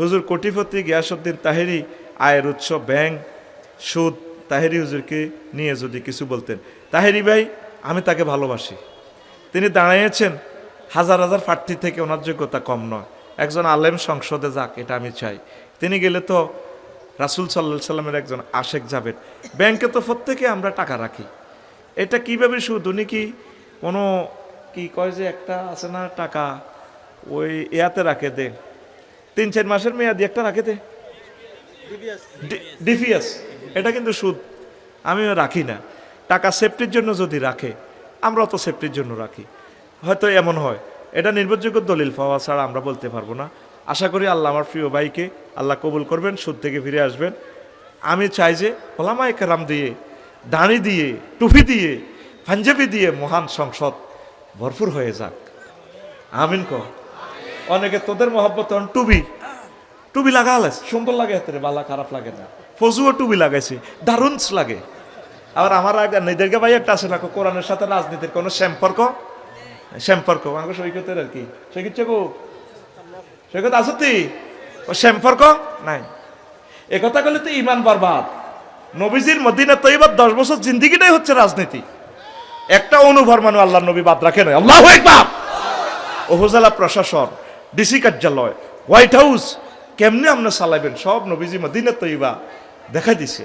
হুজুর কোটিপতি গিয়াসুদ্দিন তাহেরি আয়ের উৎস ব্যাংক সুদ। তাহেরি হুজুরকে নিয়ে যদি কিছু বলতেন। তাহেরি ভাই, আমি তাকে ভালোবাসি। তিনি দাঁড়িয়েছেন, হাজার হাজার প্রার্থী থেকে ওনার যোগ্যতা কম নয়। একজন আলেম সংসদে যাক, এটা আমি চাই। তিনি গেলে তো রাসুল সাল্লা সাল্লামের একজন আশেক যাবেন। ব্যাংকে তো প্রত্যেকে আমরা টাকা রাখি। এটা কীভাবে সুদ? উনি কি কোনো, কি কয় যে একটা আছে না টাকা, ওই ইয়াতে রাখে দে তিন চার মাসের মেয়াদি একটা রাখে দে ডিপিএস এটা কিন্তু সুদ। আমিও রাখি না। টাকা সেফটির জন্য যদি রাখে আমরা তো সেফটির জন্য রাখি। হয়তো এমন হয়। এটা নির্ভরযোগ্য দলিল পাওয়া ছাড়া আমরা বলতে পারব না। আশা করি আল্লাহ আমার প্রিয় ভাইকে আল্লাহ কবুল করবেন সুদ থেকে ফিরে আসবেন। আমি চাই যে ওলামায় কেরাম দিয়ে দাঁড়ি দিয়ে টুপি দিয়ে পাঞ্জাবি দিয়ে মহান সংসদ ভরপুর হয়ে যাক। আমিন ক অনেকে তোদের মহব্বত টুবি। টুবি লাগালে সুন্দর লাগে হাতে বালা খারাপ লাগে না। ফজুও টুবি লাগাইছে দারুণ লাগে। আবার আমার আগে নিজেদেরকে ভাই একটা আছে না কোরআনের সাথে রাজনীতির কোনো সম্পর্ক? সম্পর্ক আমাকে সৈকতের আর কি। সৈকত গো সৈকত আছো তুই ও সম্পর্ক? নাই। এ কথা বলে তো ইমান বরবাদ। নবীজির মদিনা তৈবার দশ বছর জিন্দিগিটাই হচ্ছে রাজনীতি। একটা অনুভর মানু আল্লাহ নবী বাদ রাখে না আল্লাহ একবার উপজেলা প্রশাসন। ডিসি কার্যালয় হোয়াইট হাউস কেমনে আপনি চালাইবেন সব নবীজি মদিনা তৈবা দেখা দিছে।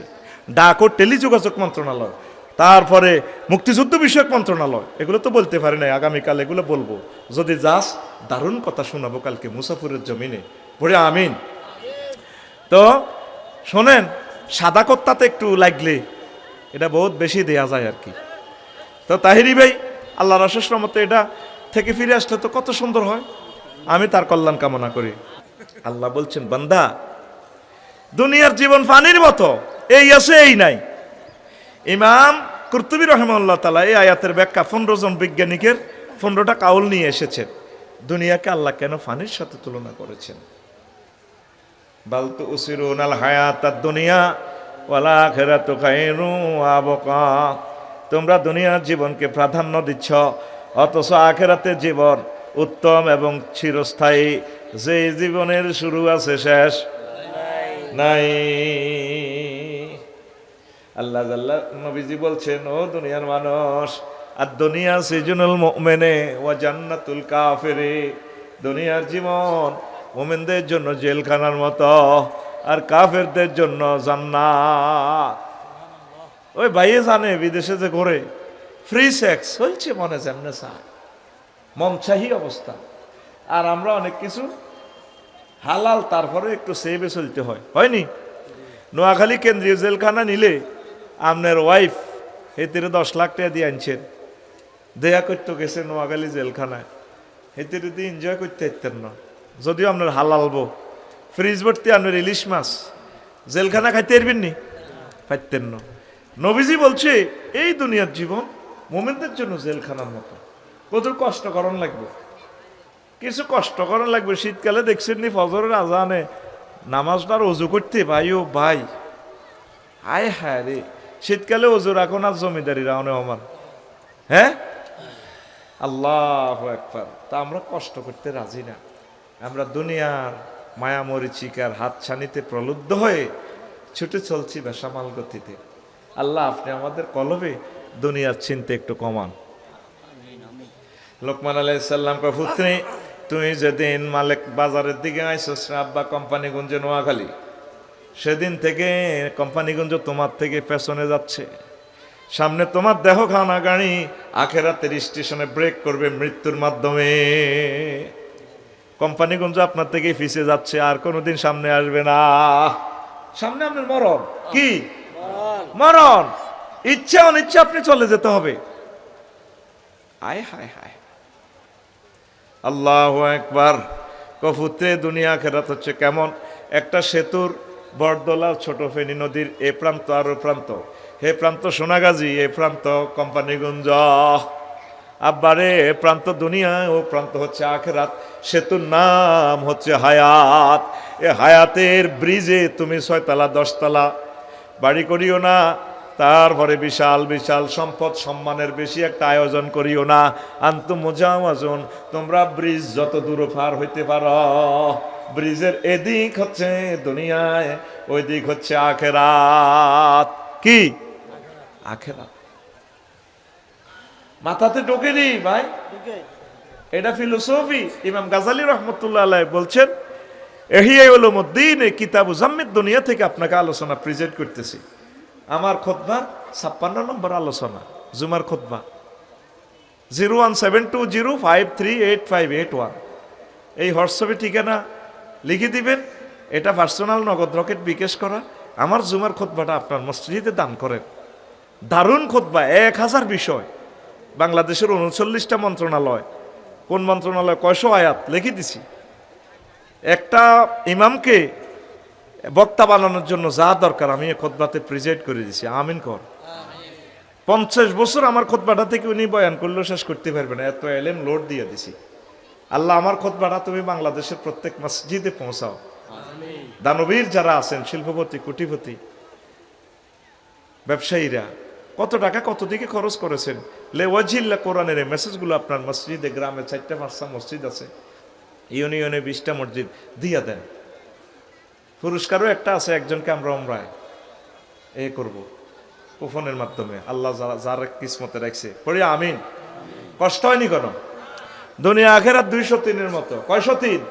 ডাক ও টেলিযোগাযোগ মন্ত্রণালয়, তারপরে মুক্তিযুদ্ধ বিষয়ক মন্ত্রণালয়, এগুলো তো বলতে পারি নাই, আগামীকাল এগুলো বলব। যদি যাস, দারুণ কথা শোনাবো কালকে মুসাফুরের জমিনে। পড়ে আমিন। তো শোনেন, সাদা কত্তাতে একটু লাগলে এটা বহুত বেশি দেয়া যায় আর কি। তো তাহিরি ভাই আল্লাহ রসের মতো এটা থেকে ফিরে আসলে তো কত সুন্দর হয়। আমি তার কল্যাণ কামনা করি। আল্লাহ বলছেন, বান্দা, দুনিয়ার জীবন পানির মতো, এই আছে, এই নাই। ইমাম কুর্তুবী রহমাল্লাহ তালা এই আয়াতের ব্যাখ্যা পনেরো জন বৈজ্ঞানিকের পনেরোটা কাউল নিয়ে এসেছেন। দুনিয়াকে আল্লাহ কেন ফানির সাথে তুলনা করেছেন? বালতু উসিরুন আল হায়াত দুনিয়া ওয়ালা খেরাতু খাইরু আবকা। তোমরা দুনিয়ার জীবনকে প্রাধান্য দিচ্ছ, অথচ আখেরাতে জীবন উত্তম এবং চিরস্থায়ী। যে জীবনের শুরু আছে শেষ। নাই। আল্লাহ আল্লাহ নবীজি বলছেন, ও দুনিয়ার মানুষ, আর দুনিয়া সিজনুল মেনে ও জান্নাতুল কাফেরে। দুনিয়ার জীবন মোমেনদের জন্য জেলখানার মতো, আর কাফেরদের জন্য জান্নাত। ওই ভাইয়ে জানে বিদেশে যে ঘরে ফ্রি সেক্স চলছে মনে যেমনে চায় মন চাহি অবস্থা। আর আমরা অনেক কিছু হালাল, তারপরে একটু সেভে চলতে হয়। হয়নি? নোয়াখালী কেন্দ্রীয় জেলখানা নিলে আপনার ওয়াইফ হেতিরে দশ লাখ টাকা দিয়ে আনছেন। দেয়া করতে গেছে নোয়াখালী জেলখানায়। হেতিরে দিয়ে এনজয় করতে পারতেন না। যদিও আপনার হালাল বো ফ্রিজ ভর্তি আপনার ইলিশ মাছ। জেলখানা খাইতে পারবেন নি? পাইতেন না। নবীজি বলছে, এই দুনিয়ার জীবন মোমেনদের জন্য জেলখানার মতো। কত কষ্ট করণ লাগবে। কিছু কষ্ট করা লাগবে। শীতকালে দেখছেন নি, ফজরের আজানে নামাজটার অজু করতে ভাই, ও ভাই। আয় হায় রে। শীতকালে অজু রাখো না জমিদারি রাওনে আমার হ্যাঁ? আল্লাহ একবার তা আমরা কষ্ট করতে রাজি না। আমরা দুনিয়ার মায়ামরিচিকার হাত ছানিতে প্রলুব্ধ হয়ে ছুটে চলছি বেসামাল গতিতে। আল্লাহ, আপনি আমাদের কলবে দুনিয়ার চিন্তা একটু কমান। লোকমান আলাইসাল্লাম পুত্রে তুমি যেদিন মালিক বাজারের দিকে আইসো আব্বা কোম্পানিগঞ্জ নোয়াখালী, সেদিন থেকে কোম্পানিগঞ্জ তোমার থেকে পেছনে যাচ্ছে। সামনে তোমার দেহ খানা গাড়ি আখেরাতের স্টেশনে ব্রেক করবে মৃত্যুর মাধ্যমে। কোম্পানিগঞ্জ আপনার থেকে ফিসে যাচ্ছে, আর কোনোদিন সামনে আসবে না। সামনে আপনার মরণ। কি? মরণ। ইচ্ছে অনিচ্ছে আপনি চলে যেতে হবে। আয়, হায় হায়। আল্লাহ একবার কফুতে দুনিয়া খেরাত হচ্ছে কেমন? একটা সেতুর বরদলা ছোট ফেনী নদীর এ প্রান্ত আর ও প্রান্ত। হে প্রান্ত সোনাগাজী, এ প্রান্ত কোম্পানিগঞ্জ। আব্বারে, এ প্রান্ত দুনিয়া, ও প্রান্ত হচ্ছে আখেরাত। সেতুর নাম হচ্ছে হায়াত। এ হায়াতের ব্রিজে তুমি ছয়তলা, দশতলা। বাড়ি করিও না তারপরে বিশাল বিশাল সম্পদ সম্মানের বেশি একটা আয়োজন করিও না। আন্ত মোজামাজন তোমরা ব্রিজ যত দূর পার হইতে পারো। ব্রিজের এদিক হচ্ছে দুনিয়ায় ওই দিক হচ্ছে আখেরাত। কি? আখেরাত। মাথাতে ঢোকে নি ভাই। এটা ফিলোসফি। ইমাম গাজালি রহমতুল্লাহ বলছেন এহিয়াই উলুমুদ্দিন এই কিতাব জাম্মিদ দুনিয়া থেকে আপনাকে আলোচনা প্রেজেন্ট করতেছি। আমার খোদবার ছাপ্পান্ন নম্বর আলোচনা, জুমার খোদবা। Zero one seven two zero five three eight five eight one. এই হোয়াটসঅ্যাপে ঠিকানা লিখে দিবেন, এটা পার্সোনাল নগদ রকেট বিকাশ করা, আমার জুমার খোদবাটা আপনার মসজিদে দান করেন। দারুণ খোদবা, এক হাজার বিষয়। বাংলাদেশের উনচল্লিশটা মন্ত্রণালয়। কোন মন্ত্রণালয়? কয়শো আয়াত, লিখে দিছি। একটা ইমামকে বক্তা বানানোর জন্য যা দরকার, আমি খোদবাতে প্রেজেন্ট করে দিছি। আমিন কর। পঞ্চাশ বছর আমার খোদবাটা থেকে উনি বয়ান করলেও শেষ করতে পারবে না। এত এলেম লোড দিয়ে দিছি। আল্লাহ, আমার খোদবাটা তুমি বাংলাদেশের প্রত্যেক মসজিদে পৌঁছাও। দানবীর যারা আছেন, শিল্পপতি, কুটিপতি, ব্যবসায়ীরা, কত টাকা কত দিকে খরচ করেছেন? লে ওয়াজিল্লা কোরআনের এই মেসেজগুলো আপনার মসজিদে, গ্রামে চারটা পাঁচটা মসজিদ আছে। ইউনিয়নে বিশটা মসজিদ, দিয়া দেন। পুরস্কারও একটা আছে, একজনকে আমরা অমরায় এ করব, কুফনের মাধ্যমে। আল্লাহ যারা যার কিসমতে রাখছে। পড়ি, আমিন। কষ্ট হয়নি কোনো? দুনিয়া আখের আর দুইশো তিনের মতো। কয়শো তিন?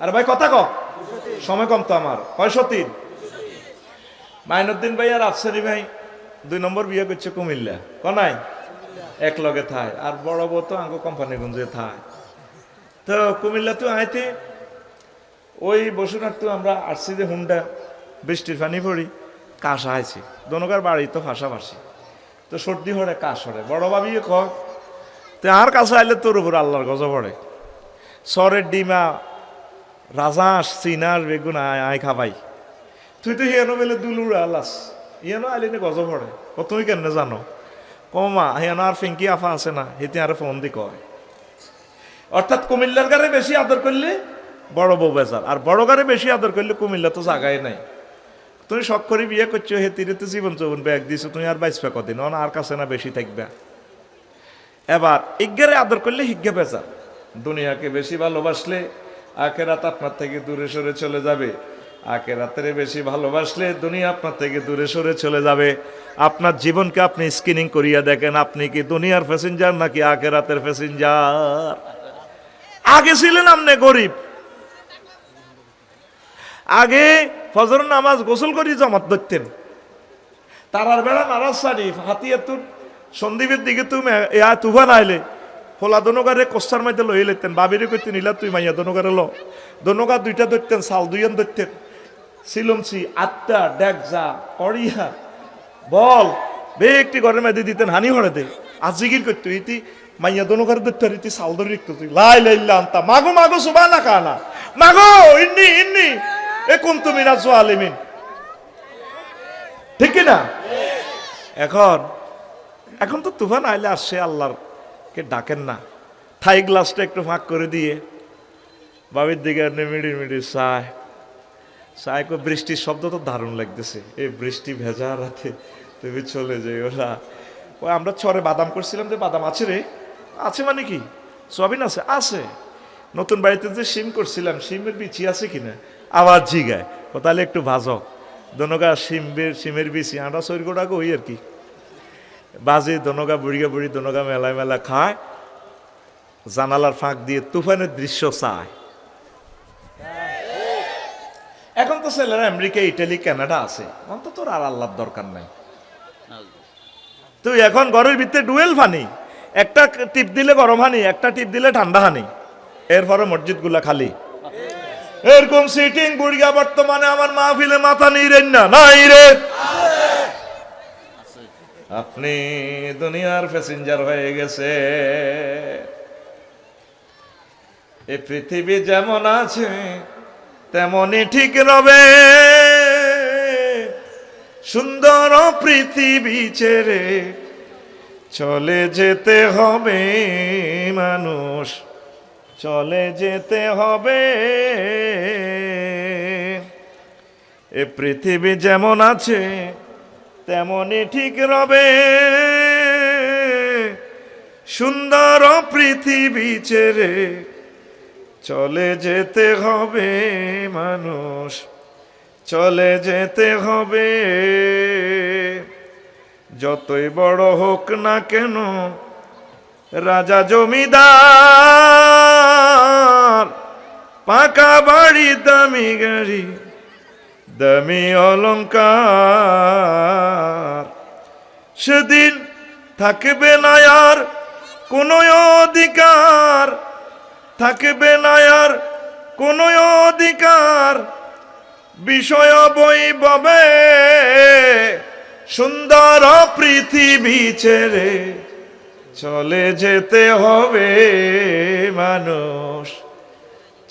আরে ভাই, কথা কম সময় কম তো আমার। কয়শো তিন? মাইনুদ্দিন ভাই আর আফসারি ভাই দুই নম্বর বিয়ে করছে কুমিল্লা। কনাই এক লগে থায়। আর বড় বউ তো আঙ্গো কোম্পানি গুঞ্জে থায়। তো কুমিল্লা তো আইতে? ওই বসুনার তো আমরা আসছি যে হুন্ডা বৃষ্টির পানি পড়ি কাশ আইছে দনকার বাড়ি তো ফাঁসাফাঁসি তো সর্দি হরে কাশ হরে বড় ভাবি কয়, তো আর কাছে আইলে তোর উপর আল্লাহর গজ পড়ে। সরের ডিমা রাজাস চিনার বেগুন আয় আয় খাবাই। তুই তো হিয়ানো বেলে দুলুর আলাস ইয়ানো আইলে গজ পড়ে। ও তুই কেন জানো কমা হিয়ানো আর ফিঙ্কি আফা আছে না, হেতে আর ফোন দি কয়। অর্থাৎ কুমিল্লার গারে বেশি আদর করলে বড় বউ বেজার। আর বড় গারে বেশি আদর করলে কুমিল্লা তো জাগায় নাই। তুমি শখ করে বিয়ে করছ, হে তীরে তো জীবন যৌবন ব্যাগ দিছো, তুমি আর বাইসবে কদিন? অন আর কাছে না বেশি থাকবে। এবার, ইজ্ঞারে আদর করলে হিজ্ঞা বেজার। দুনিয়াকে বেশি ভালোবাসলে আখেরাত আপনার থেকে দূরে সরে চলে যাবে। আখেরাতের বেশি ভালোবাসলে দুনিয়া আপনার থেকে দূরে সরে চলে যাবে। আপনার জীবনকে আপনি স্ক্রিনিং করিয়া দেখেন, আপনি কি দুনিয়ার প্যাসেঞ্জার নাকি আখেরাতের প্যাসেঞ্জার আগে ছিলেন আপনি গরিব আগে ফজর নামাজ গোসল করি জমাত ধরতেন। তারার বেড়া নারাজ শরীফ হাতিয়া তুর সন্দীপের দিকে তুমি ইয়া তুফান আইলে হোলা দনগারে কোস্টার মধ্যে লই লেতেন বাবিরে কইতে নিলা তুই মাইয়া দনগারে ল। দনগা দুইটা ধরতেন, সাল দুইয়ান ধরতেন। সিলমসি আত্মা ডেকজা, অড়িয়া, বল বে একটি ঘরের মধ্যে দিতেন, হানি হরে দে। আজ জিগির করতো, ইতি মাইয়া দনগারে ধরতে ইতি সাল ধরে লাই লাইল্লা আনতা। মাগো মাগো সুবা না কানা মাগো, ইন্নি ইন্নি। এ কোন তুমি না আলিমিন ঠিক না এখন এখন তো তুফান আইলে আসছে আল্লাহর কে ডাকেন না। থাই গ্লাসটা একটু ফাঁক করে দিয়ে, বাবির দিকে মিড়ি মিডির চায়। চায় কো, বৃষ্টির শব্দ তো দারুণ লাগতেছে। এই বৃষ্টি ভেজা রাতে তুমি চলে যাই ওরা ওই আমরা চরে বাদাম করছিলাম যে বাদাম আছে রে। আছে মানে কি? সবিন আছে? আছে। নতুন বাড়িতে যে সিম করছিলাম সিমের বিচি আছে কিনা? আবার জিগায়। ও তাহলে একটু ভাজো দনগা সিমের সিমের বিচি আমরা সৈরগোটাকে ওই আর কি? বাজে দনগা বুড়িগা বুড়ি দনগা মেলায় মেলা খায়। জানালার ফাঁক দিয়ে তুফানের দৃশ্য চায়। এখন তো ছেলেরা আমেরিকা ইটালি, কানাডা আছে। অন্তত আর আল্লাহর দরকার নাই। তুই এখন ঘরের ভিতরে ডুয়েল ফানি একটা টিপ দিলে গরম হানি, একটা টিপ দিলে ঠান্ডা হানি। এরপরে মসজিদগুলা খালি। এরকম সিটিং বুড়িয়া বর্তমানে আমার মাহফিলে মাথা রে না, নাই রে। আপনি দুনিয়ার প্যাসেঞ্জার হয়ে গেছে। এ পৃথিবী যেমন আছে, তেমনই ঠিক রবে। সুন্দর পৃথিবী ছেড়ে চলে যেতে হবে মানুষ। চলে যেতে হবে। এ পৃথিবী যেমন আছে, তেমনই ঠিক রবে। সুন্দর পৃথিবী ছেড়ে চলে যেতে হবে মানুষ, চলে যেতে হবে। যতই বড় হোক না কেন, রাজা জমিদার পাকা বাড়ি, দামি গাড়ি, দামি অলংকার। সেদিন থাকবে না আর কোনো অধিকার, থাকবে না আর কোনো অধিকার। বিষয় বৈভবে সুন্দর পৃথিবী ছেড়ে চলে যেতে হবে মানুষ।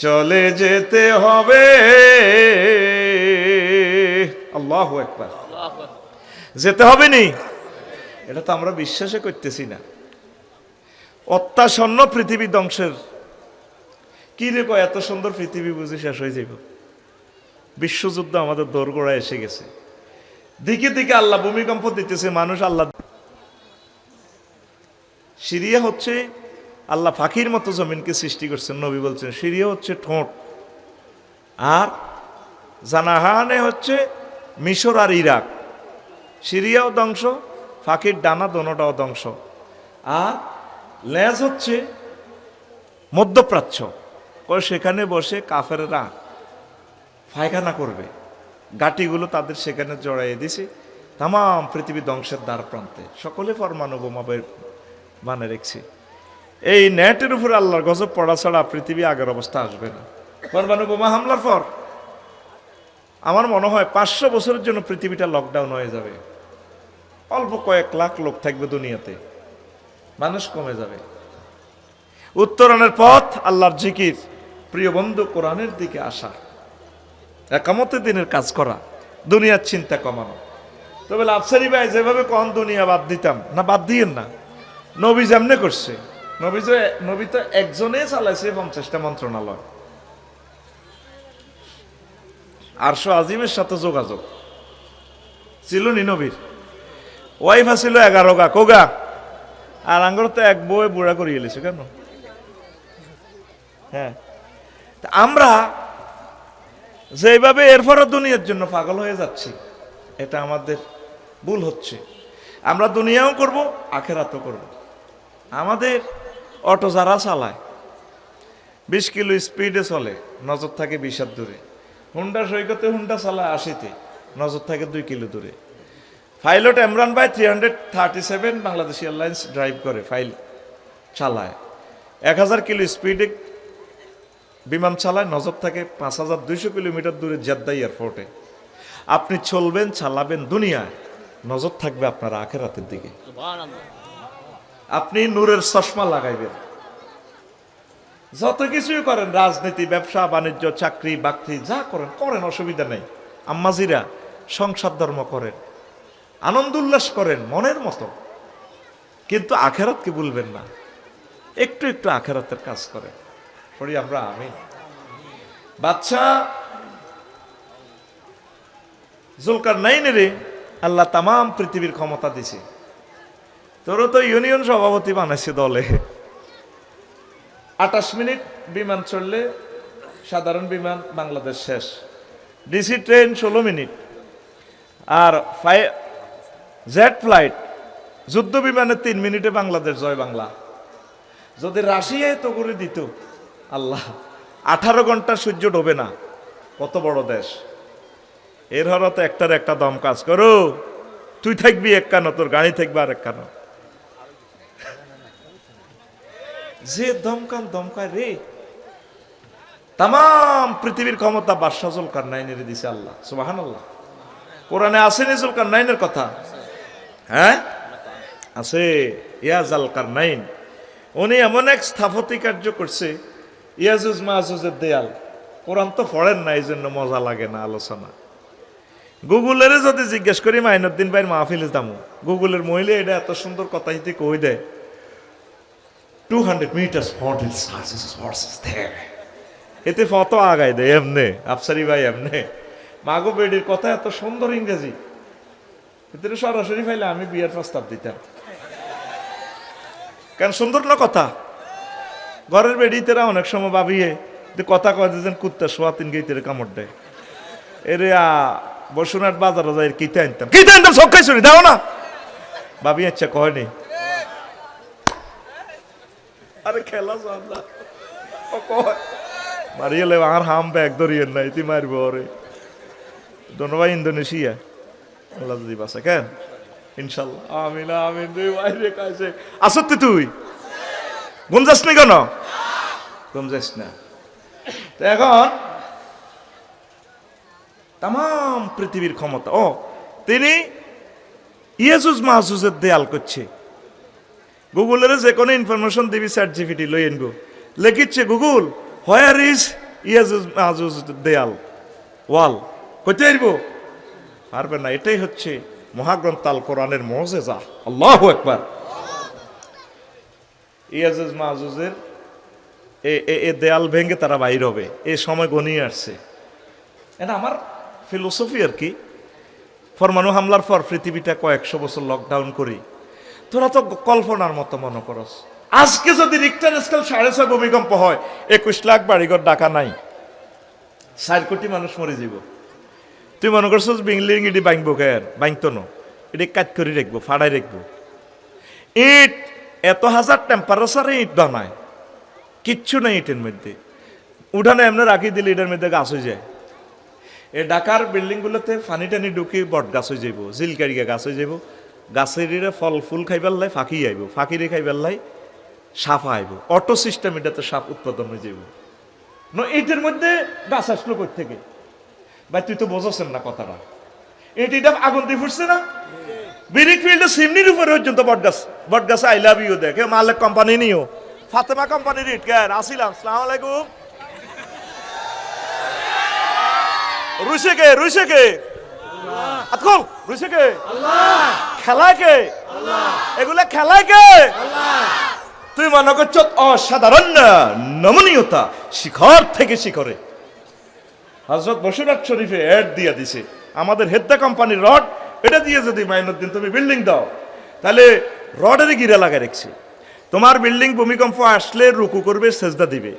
চলে যেতে হবে। আল্লাহ একবার যেতে হবে নি? এটা তো আমরা বিশ্বাসে করতেছি না। অত্যাসন্ন পৃথিবী ধ্বংসের। কি রে কয়, এত সুন্দর পৃথিবী বুঝি শেষ হয়ে যাইব। বিশ্বযুদ্ধ আমাদের দোরগোড়ায় এসে গেছে। দিকে দিকে আল্লাহ ভূমিকম্প দিতেছে, মানুষ আল্লাহ সিরিয়া হচ্ছে আল্লাহ ফাঁকির মতো জমিনকে সৃষ্টি করছেন, নবী বলছেন সিরিয়া হচ্ছে ঠোঁট। আর জানাহানে হচ্ছে মিশর আর ইরাক। সিরিয়াও ধ্বংস, ফাঁকির ডানা দোনোটাও ধ্বংস। আর লেজ হচ্ছে মধ্যপ্রাচ্য। সেখানে বসে কাফেররা ফায়খানা করবে। গাটিগুলো তাদের সেখানে জড়াইয়ে দিছে তাম, পৃথিবী ধ্বংসের দ্বার প্রান্তে সকলে পরমাণু বোমা বের বানে রেখেছে। এই নেটের উপর আল্লাহর গজব পড়া ছাড়া পৃথিবী আগের অবস্থা আসবে না। পরমাণু বোমা হামলার পর আমার মনে হয় পাঁচশো বছরের জন্য পৃথিবীটা লকডাউন হয়ে যাবে। অল্প কয়েক লাখ লোক থাকবে দুনিয়াতে। মানুষ কমে যাবে। উত্তরণের পথ আল্লাহর জিকির। প্রিয় বন্ধু, কোরআনের দিকে আসা। একামতে দিনের কাজ করা। দুনিয়ার চিন্তা কমানো। তবে লাফসারি ভাই, যেভাবে কন দুনিয়া বাদ দিতাম, না বাদ দিয়েন না। নবী যেমনে করছে। নবী নবী তো একজনে চালাইছে পঞ্চাশটা মন্ত্রণালয়। আরশো আজিমের সাথে যোগাযোগ। ছিল নি নবীর। ওয়াইফা ছিল এগারো গা কোগা আর আঙ্গর তো এক বই বুড়া করিয়ে এলেছে কেন? হ্যাঁ। আমরা যেভাবে এরপরও দুনিয়ার জন্য পাগল হয়ে যাচ্ছি, এটা আমাদের ভুল হচ্ছে। আমরা দুনিয়াও করব, আখেরাতও করব। আমাদের অটো যারা চালায়, বিশ কিলো স্পিডে চলে, নজর থাকে বিশ হাত দূরে। হুন্ডা সৈকতে হুন্ডা চালায় আশিতে, নজর থাকে দুই কিলো দূরে। পাইলট এমরান ভাই three hundred thirty seven Bangladesh airlines drive করে, ফাইল চালায়। এক হাজার কিলো স্পিডে বিমান চালায়, নজর থাকে পাঁচ হাজার দুইশো কিলোমিটার দূরে জেদ্দা এয়ারপোর্টে। আপনি চলবেন, চালাবেন দুনিয়ায়, নজর থাকবে আপনার আখেরাতের দিকে। আপনি নূরের চশমা লাগাইবেন। যত কিছুই করেন, রাজনীতি, ব্যবসা, বাণিজ্য, চাকরি, বাকরি, যা করেন করেন, অসুবিধা নেই। আম্মাজিরা সংসার ধর্ম করেন, আনন্দ উল্লাস করেন, মনের মতো। কিন্তু আখেরাতকে ভুলবেন না। একটু একটু আখেরাতের কাজ করেন। পড়ি আমরা আমি বাচ্চা জুলকার নাইনে আল্লাহ তামাম পৃথিবীর ক্ষমতা দিছে। তোরও তো ইউনিয়ন সভাপতি বানাইছে দলে। আটাশ মিনিট বিমান চললে সাধারণ বিমান বাংলাদেশ শেষ। ডিসি ট্রেন ষোলো মিনিট। আর ফাই জেট ফ্লাইট যুদ্ধ বিমানে তিন মিনিটে বাংলাদেশ জয় বাংলা। যদি রাশিয়ায় তো করে দিত, আল্লাহ, আঠারো ঘণ্টা সূর্য ডোবে না। কত বড় দেশ। এর হর তো একটার একটা দম কাজ করো। তুই থাকবি এক কানো, তোর গাড়ি থাকবে আর এক কানো যে দমকান দমকায় রে। তাম পৃথিবীর ক্ষমতা বাদশাহ জুলকার নাইনের দিছে আল্লাহ সুবাহান আল্লাহ কোরআনে আসেনি জুলকার নাইনের কথা? হ্যাঁ? আছে। ইয়াজ আল কারনাইন উনি এমন এক স্থাপতি কার্য করছে, ইয়াজুজ মাহুজের দেয়াল। কোরআন তো পড়েন না এই জন্য মজা লাগে না আলোচনা। গুগলের যদি জিজ্ঞেস করি, মাইনুদ্দিন ভাইয়ের মাহফিল দামু গুগলের মহিলা এটা এত সুন্দর কথা হিতে কই দেয় টু হান্ড্রেড মিটার্স এতে ফটো আগাই দেয় এমনে, আফসারি ভাই এমনে। মাগো বেডির কথা এত সুন্দর ইংরেজি। এতে সরাসরি ফাইলে আমি বিয়ের প্রস্তাব দিতাম। কেন সুন্দর না কথা? ঘরের বেডিতেরা অনেক সময় ভাবিয়ে যে কথা কয় যেন কুত্তা শোয়া তিন গেইতে কামড় দেয়। এরে আ বসুনাট বাজারে যাই, কিতে আনতাম? কিতে আনতাম? সব খাই দাও না। ভাবি আচ্ছা কয়নি আরে খেলা যান না। কয় মারিয়েলে আর হাম ব্যাগ ধরিয়ে নাই তুই মারবো ওরে। ধন্যবাদ ইন্দোনেশিয়া। আল্লাহ যদি বাসা কেন? ইনশাল্লাহ। আমিন আমিন তুই বাইরে কাছে। আসত তুই? ঘুম যাস নি কেন? ঘুম যাস না। তো এখন তাম পৃথিবীর ক্ষমতা। ও, তিনি ইয়াজুজ মাহজুজের দেয়াল করছে। গুগলের যে কোনো ইনফরমেশন দিবি চ্যাট জিপিটি লই আনব লেখিচ্ছে গুগল হোয়ার ইজ মাহজুজ দেয়াল? ওয়াল। কইতে আইব? পারবে না, এটাই হচ্ছে মহাগ্রন্থ আল কোরআনের মজেজা। আল্লাহ একবার ইয়াজুজ এ- এ দেয়াল ভেঙে তারা বাইর হবে। এ সময় গনিয়ে আসছে। এটা আমার ফিলোসফি আর কি ফরমানু হামলার পর পৃথিবীটা কয়েকশো বছর লকডাউন করি তোরা তো কল্পনার মতো মনে করস। আজকে যদি রিক্টার স্কেল সাড়ে ছয় ভূমিকম্প হয়, একুশ লাখ বাড়িঘর ডাকা নাই। চার কোটি মানুষ মরে যাব। তুই মনে করছিস বিংলিং ইডি বাঁকবো কেন বাঁকতো ন এটি কাজ করে রাখব ফাড়াই রাখব। ইট, এত হাজার টেম্পারেচারে ইট বানায়। কিচ্ছু নাই ইটের মধ্যে। উঠানে এমনি রাখি দিলে এটার মধ্যে গাছ হয়ে যায়। এই ঢাকার বিল্ডিংগুলোতে ফানি টানি ঢুকি বট গাছ হয়ে যাইব, জিলকারিয়া গাছ হয়ে যাইব। গাছের ফল, ফুল খাইবার লাই ফাঁকি আইব, ফাঁকিরে খাইবার লাই সাফা আইব। অটো সিস্টেম এটাতে সাপ উৎপাদন হয়ে যাইব। ন এইটার মধ্যে গাছ আসলো থেকে? ভাই, তুই তো বোঝাচ্ছেন না কথাটা। এটি এটা আগুন দিয়ে ফুটছে না? বিরিক ফিল্ডে সিমনির উপরে পর্যন্ত বটগাছ বটগাছ আই লাভ ইউ দেখে, মালিক কোম্পানি নিও। ফাতেমা কোম্পানির ইট কেন আসিলাম সালাম আলাইকুম। রুইছে কে রুইছে কে আতকল রুইছে কে? খেলায় কে? এগুলা খেলায় কে? তুই মনে করছ অসাধারণ নমনীয়তা শিখর থেকে শিখরে। হজরত বসুরাত শরীফে অ্যাড দিয়ে দিছে। আমাদের হেদ্দা কোম্পানির রড এটা দিয়ে যদি মাইনুদ্দিন তুমি বিল্ডিং দাও তাহলে রডের গিরা লাগাই রেখছি। তোমার বিল্ডিং ভূমিকম্প আসলে রুকু করবে সেজদা দিবে।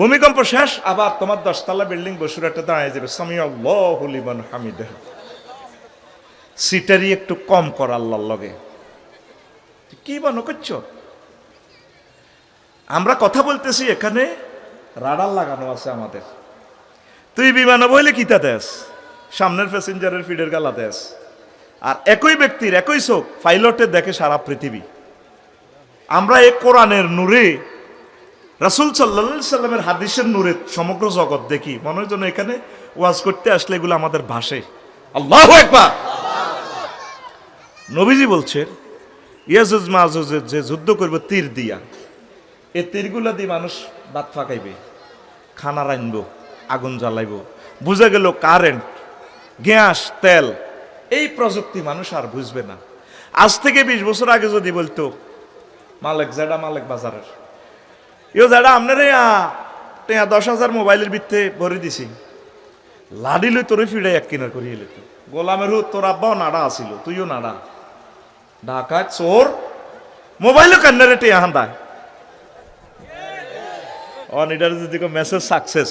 ভূমিকম্প শেষ আবার তোমার দশতলা বিল্ডিং বসুরাটে দাঁড়িয়ে যাবে। সামি আল্লাহুলিমান হামিদ সিটারি একটু কম কর আল্লাহর লগে। কি মনে করছ? আমরা কথা বলতেছি এখানে, রাডার লাগানো আছে আমাদের। তুই বিমানে বইলে কিতা দেস? সামনের প্যাসেঞ্জারের ফিডের গালা দেস। আর একই ব্যক্তির একই চোখ পাইলটে দেখে সারা পৃথিবী। আমরা এই কোরআনের নূরে, রাসুল সাল্লা সাল্লামের হাদিসের নূরে সমগ্র জগৎ দেখি। মনে হয় এখানে ওয়াজ করতে আসলে এগুলো আমাদের ভাষে আল্লাহ একবার নবীজি বলছেন, ইয়াজুজ মাহুজের যে যুদ্ধ করবে তীর দিয়া এই তীরগুলা দিয়ে মানুষ বাদ ফাঁকাইবে, খানা রানবো আগুন জ্বালাইব। বুঝে গেল কারেন্ট গ্যাস, তেল, এই প্রযুক্তি মানুষ আর বুঝবে না। আজ থেকে বিশ বছর আগে যদি বলতো, মালিক জেডা মালিক বাজারের ইও জেডা আপনার টেয়া দশ হাজার মোবাইলের ভিত্তে ভরে দিছি। লাডিলে তোরে ফিরে এক কিনার করিয়ে এলে গোলামের তোর আব্বাও নাড়া আসিল তুইও নাড়া। ঢাকা চোর। মোবাইলও কান্নারে টেয়া হান্দায় অন এটার যদি মেসেজ সাকসেস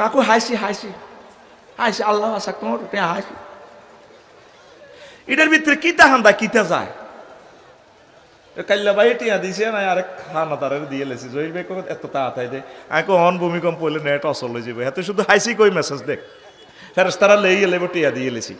কাকু হাসি হাসি হাসি আল্লাহ আশা তোমার টেয়া হাসি এটার ভিতরে কিতা হান্দা কিতা যায়? কাল্লা ভাই টিয়া দিছে না আরেক খানা তারে দিয়ে লেছি। জয়ীর ভাই করে এত তাড়াতাড়ি দে। আমি অন ভূমিকম্প হইলে নেট অসল হয়ে যাবে। এত শুধু হাইসি কই মেসেজ দেখ। ফেরেস তারা লেই এলে টিয়া দিয়ে লেছি।